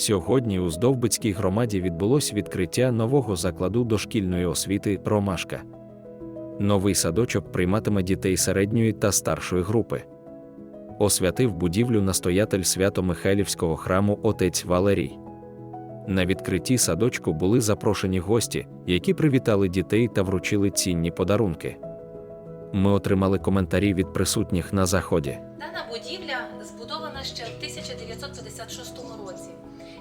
Сьогодні у Здовбицькій громаді відбулось відкриття нового закладу дошкільної освіти Ромашка. Новий садочок прийматиме дітей середньої та старшої групи. Освятив будівлю настоятель Свято-Михайлівського храму отець Валерій. На відкритті садочку були запрошені гості, які привітали дітей та вручили цінні подарунки. Ми отримали коментарі від присутніх на заході. Дана будівля збудована ще в 1956 році,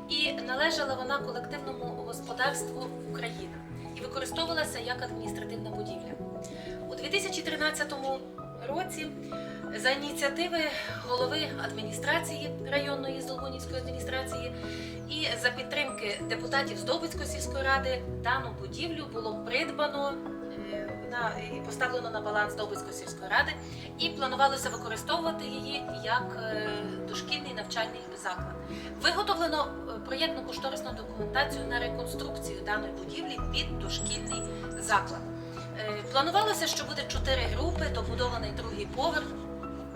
і належала вона колективному господарству Україна і використовувалася як адміністративна будівля. У 2013 році за ініціативи голови адміністрації районної Здолбунівської адміністрації і за підтримки депутатів Здобицької сільської ради дану будівлю було придбано на і поставлено на баланс Здобицької сільської ради і планувалося використовувати її як е, дошкільний навчальний заклад. Виготовлено е, проєктну кошторисну документацію на реконструкцію даної будівлі під дошкільний заклад. Е, Планувалося, що буде чотири групи, добудований другий поверх.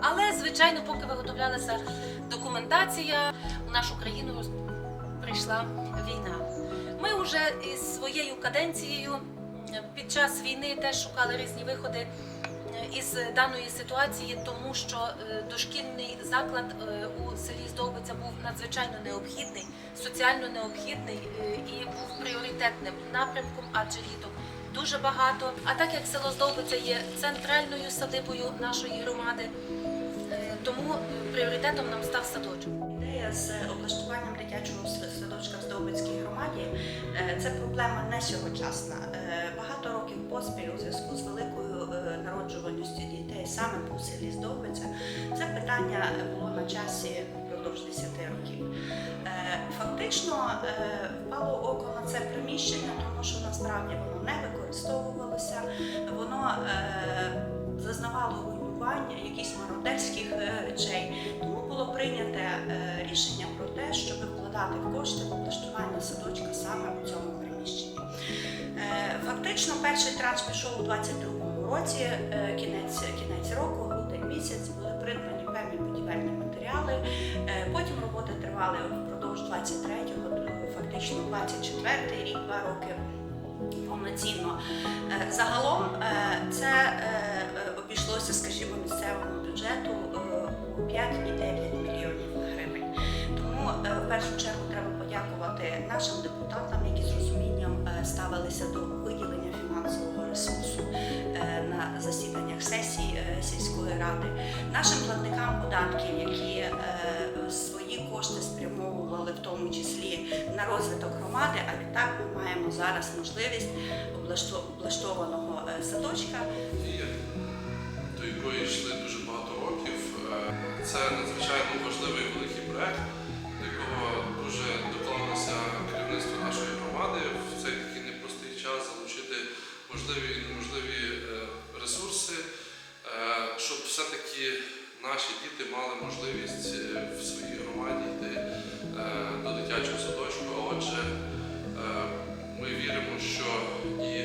Але, звичайно, поки виготовлялася документація, у нашу країну прийшла війна. Ми вже із своєю каденцією під час війни теж шукали різні виходи е, із даної ситуації, тому що е, дошкільний заклад е, у селі Здовбиця був надзвичайно необхідний, соціально необхідний е, і був пріоритетним напрямком, адже діток дуже багато. А так як село Здовбиця є центральною садибою нашої громади, е, тому е, пріоритетом нам став садочок. Ідея з облаштуванням дитячого садочка в Здобицькій громаді е, це проблема не сьогочасна. Е, Багато років поспіль у зв'язку з великою е, народжуваністю дітей саме по селі Здобиця це питання було на часі впродовж 10 років. Е, Фактично впало око на це приміщення, тому що насправді воно не використовувалося, воно зазнавало руйнувань, якихось мародерських речей. Тому було прийняте е, рішення про те, щоб вкладати кошти в облаштування садочка саме у цьому перший транш пішов у 22-му році, е, кінець, кінець року, грудень місяць, були придбані певні будівельні матеріали. Е, Потім роботи тривали впродовж 23-го, фактично 24-й рік, два роки повноцінно. Е, Загалом це обійшлося, скажімо, місцевому бюджету у 5,9 мільйонів гривень. Тому в першу чергу треба подякувати нашим депутатам, ставилися до виділення фінансового ресурсу е, на засіданнях сесій е, сільської ради, нашим платникам податків, які е, свої кошти спрямовували в тому числі на розвиток громади. А відтак ми маємо зараз можливість облашто- облаштованого садочка до якої йшли дуже багато років. Це надзвичайно важливий великий діти мали можливість е, в своїй громаді йти е, до дитячого садочку. А отже, е, ми віримо, що і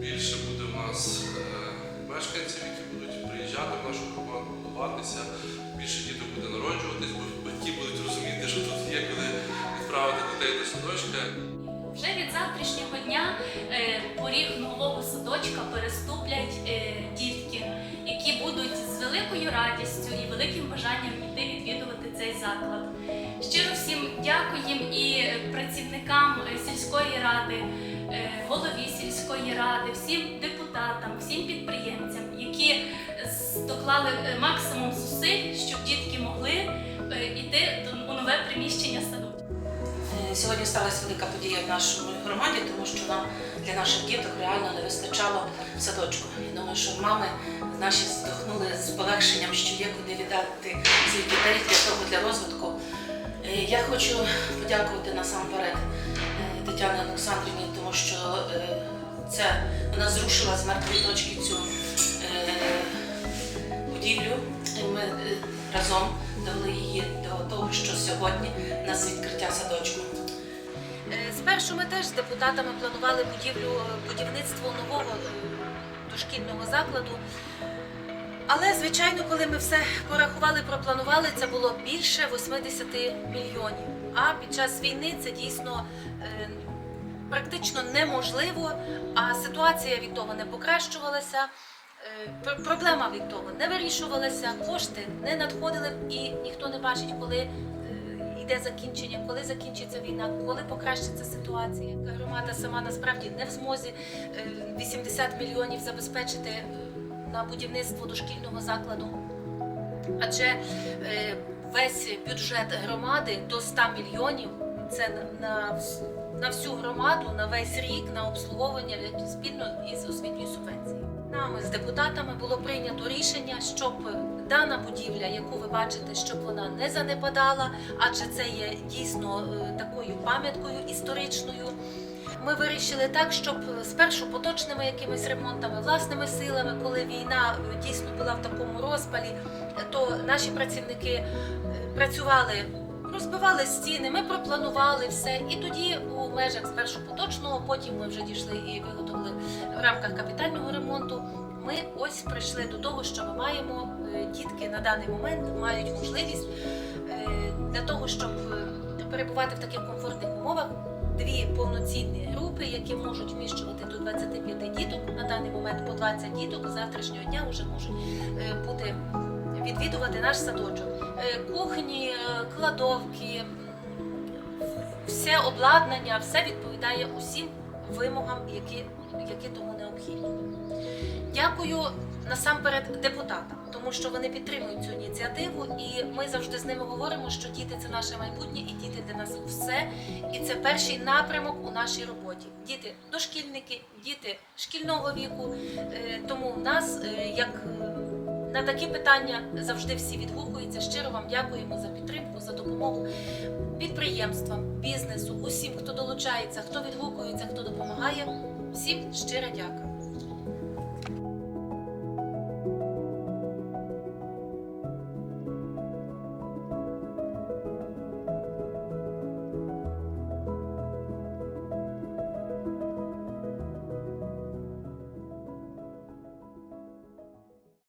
більше буде в нас мешканців, які будуть приїжджати в нашу громаду, будуватися, більше діток буде народжуватись, бо батьки будуть розуміти, що тут є коли відправити дітей до садочка. Вже від завтрашнього дня поріг нового садочка переступлять е, великою радістю і великим бажанням іти відвідувати цей заклад. Щиро всім дякуємо і працівникам е, сільської ради, е, голові сільської ради, всім депутатам, всім підприємцям, які доклали е, максимум зусиль, щоб дітки могли е, йти у нове приміщення садочка. Сьогодні сталася велика подія в нашому громаді, тому що нам для наших діток реально не вистачало садочку. Я думаю, що мами наші здохнули з полегшенням, що є куди віддати своїх дітей для того для розвитку. Е, Я хочу подякувати насамперед е, Тетяні Олександрівні, тому що е, це вона зрушила з мертвої точки цю будівлю. Ми разом довели її до того, що сьогодні у нас відкриття садочку. Е, Спершу ми теж з депутатами планували будівлю, будівництво нового е, дошкільного закладу. Але, звичайно, коли ми все порахували, пропланували, це було більше 80 мільйонів. А під час війни це дійсно е, практично неможливо, а ситуація від того не покращувалася. е, Проблема від того не вирішувалася, кошти не надходили, і ніхто не бачить, коли е, йде закінчення, коли закінчиться війна, коли покращиться ситуація. Громада сама насправді не в змозі е, 80 мільйонів забезпечити е, на будівництво дошкільного закладу. Адже е, весь бюджет громади до 100 мільйонів це на, на, всю громаду, на весь рік, на обслуговування спільно із освітньою субвенцією. Нами з депутатами було прийнято рішення, щоб дана будівля, яку ви бачите, щоб вона не занепадала, адже це є дійсно е, такою пам'яткою історичною. Ми вирішили так, щоб спершу поточними якимись ремонтами, власними силами, коли війна е, дійсно була в такому розпалі, е, то наші працівники працювали, розбивали стіни, ми пропланували все. І тоді у межах спершу поточного, потім ми вже дійшли і виготовили в рамках капітального ремонту. Ми ось прийшли до того, що ми маємо е, дітки на даний момент мають можливість е, для того, щоб е, перебувати в таких комфортних умовах дві повноцінні групи, які можуть вміщувати до 25 діток. На даний момент по 20 діток з завтрашнього дня вже можуть бути відвідувати наш садочок. Кухні, кладовки, все обладнання, все відповідає усім вимогам, які, які тому необхідні. Дякую насамперед депутатам, тому що вони підтримують цю ініціативу, і ми завжди з ними говоримо, що діти це наше майбутнє, і діти для нас все. І це перший напрямок у нашій роботі. Діти дошкільники, діти шкільного віку. Е, Тому в нас е, як е, на такі питання завжди всі відгукуються. Щиро вам дякуємо за підтримку, за допомогу підприємствам, бізнесу, усім, хто долучається, хто відгукується, хто допомагає. Всім щиро дякую.